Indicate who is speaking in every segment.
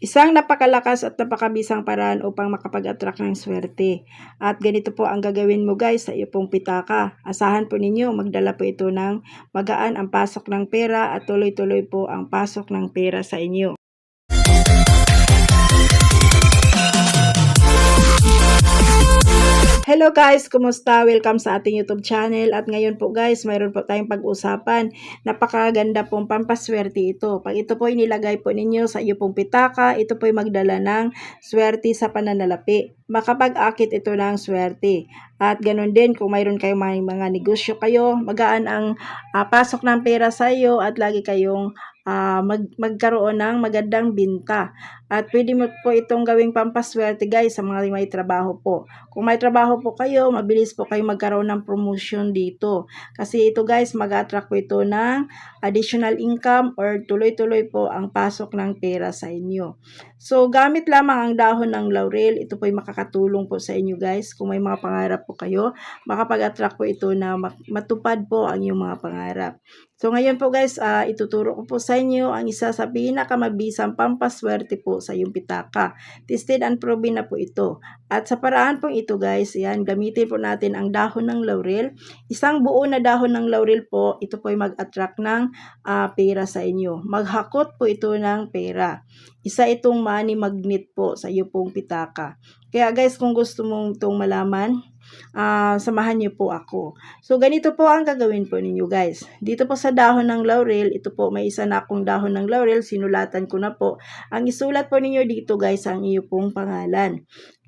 Speaker 1: Isang napakalakas at napakabisang paraan upang makapag-attract ng swerte. At ganito po ang gagawin mo guys sa iyo pong pitaka. Asahan po ninyo, magdala po ito ng magaan ang pasok ng pera at tuloy-tuloy po ang pasok ng pera sa inyo. Hello guys, kumusta? Welcome sa ating YouTube channel. At ngayon po guys, mayroon po tayong pag-usapan. Napakaganda pong pampaswerte ito. Pag ito po inilagay po ninyo sa iyo pong pitaka, ito po magdala ng swerte sa pananalapi. Makapag-akit ito ng swerte. At ganun din, kung mayroon kayong mga, mga negosyo kayo, magaan ang ah, pasok ng pera sa iyo at lagi kayong ah, mag, magkaroon ng magandang binta. At pwede mo po itong gawing pampaswerte guys sa mga may trabaho po. Kung may trabaho po kayo, mabilis po kayo magkaroon ng promotion dito. Kasi ito guys, mag-attract po ito ng additional income or tuloy-tuloy po ang pasok ng pera sa inyo. So, gamit lamang ang dahon ng laurel. Ito po ay makakatulong po sa inyo guys. Kung may mga pangarap po kayo, makapag-attract po ito na matupad po ang iyong mga pangarap. So, ngayon po guys, uh, ituturo ko po sa inyo ang isa sa pinakamabisang pampaswerte po sa iyong pitaka. Tested and proven na po ito. At sa paraan pong ito guys, yan, gamitin po natin ang dahon ng laurel. Isang buo na dahon ng laurel po, ito po ay mag-attract ng uh, pera sa inyo. Maghakot po ito ng pera. Isa itong money magnet po sa iyo pong pitaka. Kaya guys, kung gusto mong itong malaman, uh, samahan niyo po ako. So, ganito po ang gagawin po ninyo guys. Dito po sa dahon ng laurel, ito po may isa na akong dahon ng laurel, sinulatan ko na po. Ang isulat po ninyo dito guys, ang iyo pong pangalan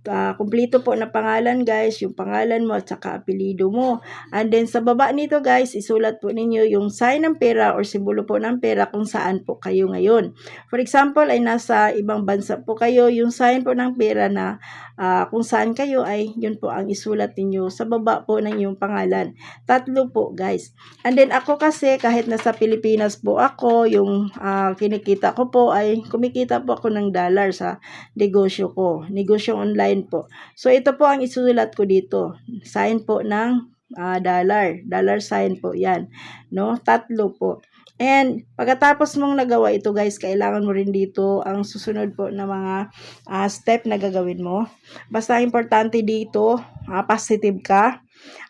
Speaker 1: uh, kumpleto po na pangalan guys, yung pangalan mo at saka apelido mo. And then sa baba nito guys, isulat po ninyo yung sign ng pera or simbolo po ng pera kung saan po kayo ngayon. For example, ay nasa ibang bansa po kayo, yung sign po ng pera na uh, kung saan kayo ay yun po ang isulat ninyo sa baba po ng yung pangalan. Tatlo po guys. And then ako kasi kahit nasa Pilipinas po ako, yung uh, kinikita ko po ay kumikita po ako ng dollar sa negosyo ko. Negosyo online sign po. So, ito po ang isulat ko dito. Sign po ng uh, dollar. Dollar sign po yan. No? Tatlo po. And pagkatapos mong nagawa ito guys, kailangan mo rin dito ang susunod po na mga uh, step na gagawin mo. Basta importante dito, uh, positive ka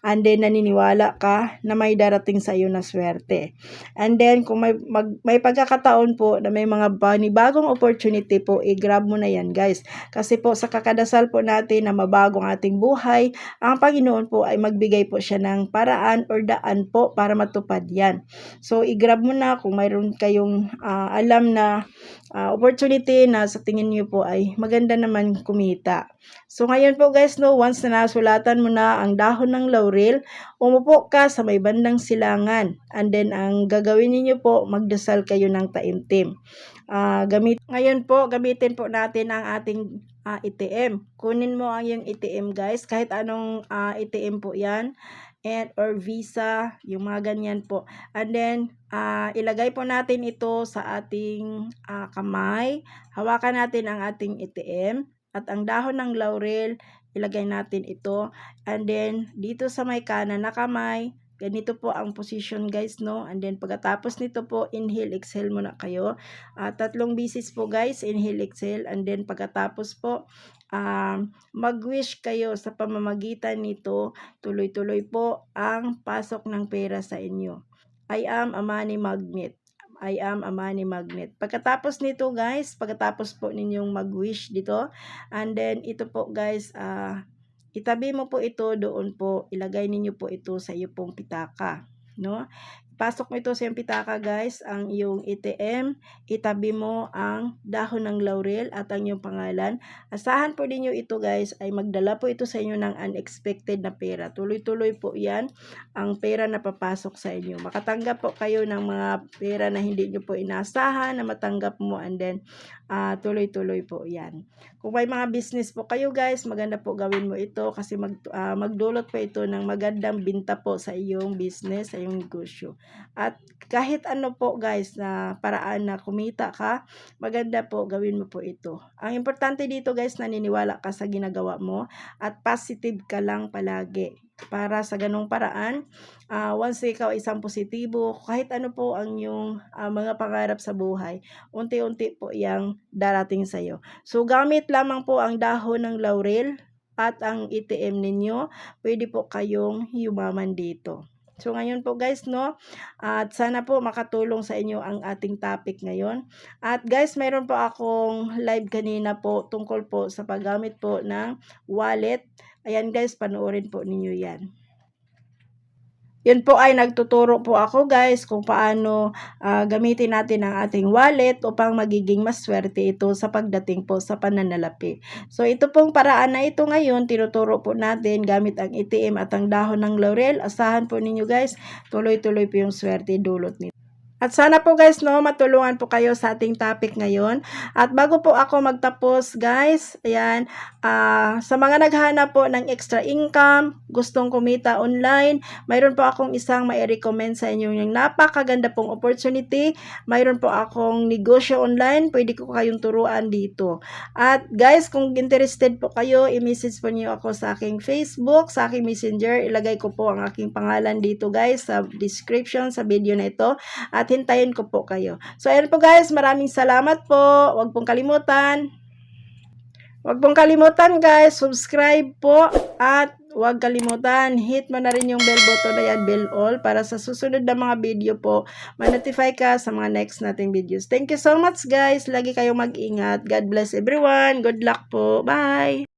Speaker 1: and then naniniwala ka na may darating sa iyo na swerte. And then kung may mag, may pagkakataon po na may mga bagong opportunity po, i-grab mo na yan guys. Kasi po sa kakadasal po natin na mabago ang ating buhay, ang Panginoon po ay magbigay po siya ng paraan or daan po para matupad yan. So i-grab mo na kung mayroon kayong uh, alam na uh, opportunity na sa tingin niyo po ay maganda naman kumita. So ngayon po guys no, once na nasulatan mo na ang dahon ng laurel, umupo ka sa may bandang silangan. And then ang gagawin niyo po, magdasal kayo ng taimtim. Uh, gamit ngayon po, gamitin po natin ang ating uh, ATM. Kunin mo ang yung ATM guys, kahit anong uh, ATM po 'yan and or visa, yung mga ganyan po. And then, uh, ilagay po natin ito sa ating uh, kamay. Hawakan natin ang ating ATM at ang dahon ng laurel, ilagay natin ito. And then, dito sa may kanan na kamay, ganito po ang position guys, no? And then, pagkatapos nito po, inhale, exhale muna kayo. Uh, tatlong bisis po guys, inhale, exhale. And then, pagkatapos po, um, mag-wish kayo sa pamamagitan nito, tuloy-tuloy po ang pasok ng pera sa inyo. I am a money magnet. I am a money magnet. Pagkatapos nito guys, pagkatapos po ninyong mag-wish dito, and then ito po guys, uh, itabi mo po ito doon po, ilagay ninyo po ito sa iyo pong pitaka. No? Pasok mo ito sa iyong pitaka guys, ang iyong ATM, itabi mo ang dahon ng laurel at ang iyong pangalan. Asahan po ninyo ito guys ay magdala po ito sa inyo ng unexpected na pera. Tuloy-tuloy po yan ang pera na papasok sa inyo. Makatanggap po kayo ng mga pera na hindi nyo po inasahan na matanggap mo and then uh, tuloy-tuloy po yan. Kung may mga business po kayo guys, maganda po gawin mo ito kasi mag, uh, magdulot po ito ng magandang binta po sa iyong business, sa iyong negosyo. At kahit ano po guys na paraan na kumita ka, maganda po gawin mo po ito. Ang importante dito guys, naniniwala ka sa ginagawa mo at positive ka lang palagi. Para sa ganong paraan, ah, once ikaw isang positibo, kahit ano po ang yung ah, mga pangarap sa buhay, unti-unti po yang darating sa iyo. So gamit lamang po ang dahon ng laurel at ang ATM ninyo, pwede po kayong yumaman dito. So ngayon po guys no, at sana po makatulong sa inyo ang ating topic ngayon. At guys, mayroon po akong live kanina po tungkol po sa paggamit po ng wallet. Ayan guys, panoorin po ninyo yan. Yun po ay nagtuturo po ako guys kung paano ah, gamitin natin ang ating wallet upang magiging maswerte ito sa pagdating po sa pananalapi. So ito pong paraan na ito ngayon, tinuturo po natin gamit ang ATM at ang dahon ng laurel. Asahan po ninyo guys, tuloy-tuloy po yung swerte dulot nito. At sana po guys no, matulungan po kayo sa ating topic ngayon. At bago po ako magtapos guys, ayan, ah, sa mga naghanap po ng extra income, gustong kumita online, mayroon po akong isang mai-recommend sa inyo yung napakaganda pong opportunity. Mayroon po akong negosyo online, pwede ko kayong turuan dito. At guys, kung interested po kayo, i-message po niyo ako sa aking Facebook, sa aking Messenger. Ilagay ko po ang aking pangalan dito guys sa description sa video na ito. Hintayin ko po kayo. So, ayan po guys, maraming salamat po. Huwag pong kalimutan. Huwag pong kalimutan guys, subscribe po at huwag kalimutan, hit mo na rin yung bell button na yan, bell all, para sa susunod na mga video po, ma-notify ka sa mga next nating videos. Thank you so much guys, lagi kayong mag-ingat. God bless everyone, good luck po, bye!